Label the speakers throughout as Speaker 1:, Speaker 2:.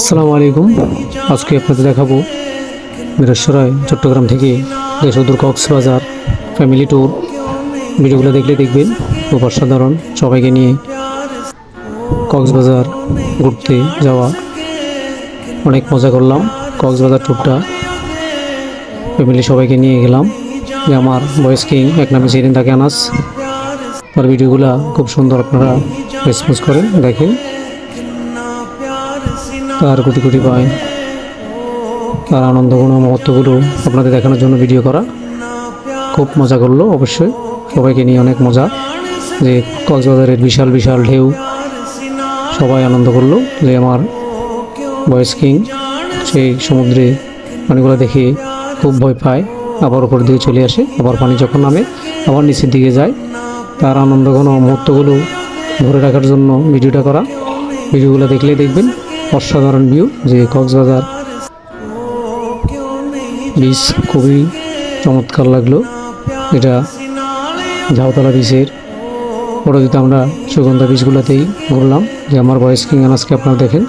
Speaker 1: আসসালামু আলাইকুম। আজকে আপনাদের দেখাবো মিরসরাই চট্টগ্রাম থেকে দেশদূর কক্সবাজার ফ্যামিলি ট্যুর ভিডিওগুলো দেখলে দেখবেন খুব অসাধারণ সবাইকে নিয়ে কক্সবাজার ঘুরতে যাওয়া। অনেক মজা করলাম, কক্সবাজার ট্যুরটা ফ্যামিলি সবাইকে নিয়ে গেলাম। যে আমার বয়েস কিং এক নামে চিনেন তাকে আনাস। তার ভিডিওগুলো খুব সুন্দর আপনারা রেসপন্স করেন, দেখেন। তার কোটি কোটি পায় তার আনন্দগুণ মহত্বগুলো আপনাদের দেখানোর জন্য ভিডিও করা। খুব মজা করল, অবশ্যই। সবাইকে নিয়ে অনেক মজা। যে কক্সবাজারের বিশাল বিশাল ঢেউ, সবাই আনন্দ করল। যে আমার বয়েস কিং সেই সমুদ্রে পানিগুলো দেখে খুব ভয় পায়, আবার উপর দিকে চলে আসে। আবার পানি যখন নামে, আবার নিচের দিকে যায়। তার আনন্দঘন মুহূর্তগুলো ধরে রাখার জন্য ভিডিওটা করা। ভিডিওগুলো দেখলেই দেখবেন। অসাধারণ ভিউ যে কক্সবাজার বিচ খুবই চমৎকার লাগল। এটা ঝাউতলা বিচের পরবর্তীতে আমরা সুগন্ধা বিচগুলোতেই ঘুরলাম, যে আমার বয়স কিং আনাজকে আপনারা দেখেন।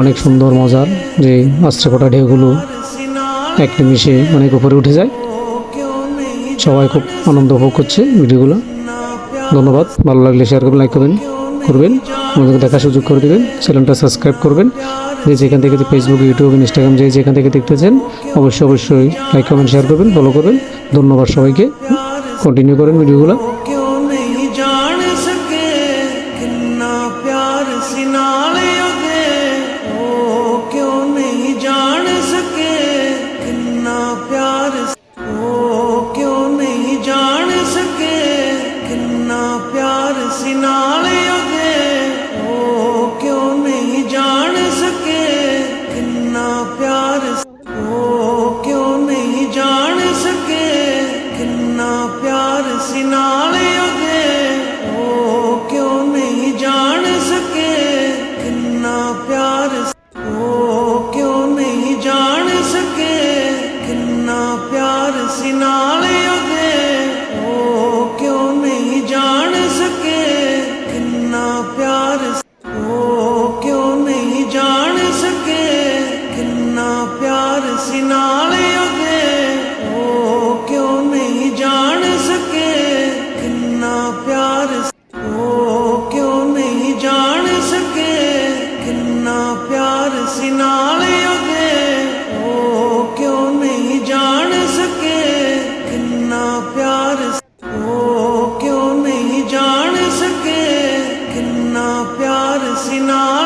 Speaker 1: অনেক সুন্দর মজার যে আস্তে কটা ঢেউগুলো এক নিমিষে অনেক উপরে উঠে যায়। সবাই খুব আনন্দ উপভোগ করছে ভিডিওগুলো। ধন্যবাদ, ভালো লাগলে শেয়ার করবেন লাইক করবেন। করবেন, আমাদেরকে দেখার সুযোগ করে দেবেন, চ্যানেলটা সাবস্ক্রাইব করবেন। যে যেখান থেকে ফেসবুক ইউটিউব ইনস্টাগ্রাম যে যেখান থেকে দেখতে চান অবশ্যই অবশ্যই লাইক কমেন্ট শেয়ার করবেন ফলো করবেন। ধন্যবাদ সবাইকে। কন্টিনিউ করেন ভিডিওগুলো।
Speaker 2: प्यार सिना sinah ਉਹਦੇ ਉਹ ਕਿਉਂ ਨਹੀਂ ਜਾਣ ਸਕੇ ਕਿੰਨਾ ਪਿਆਰ ਸੀ ਨਾਲ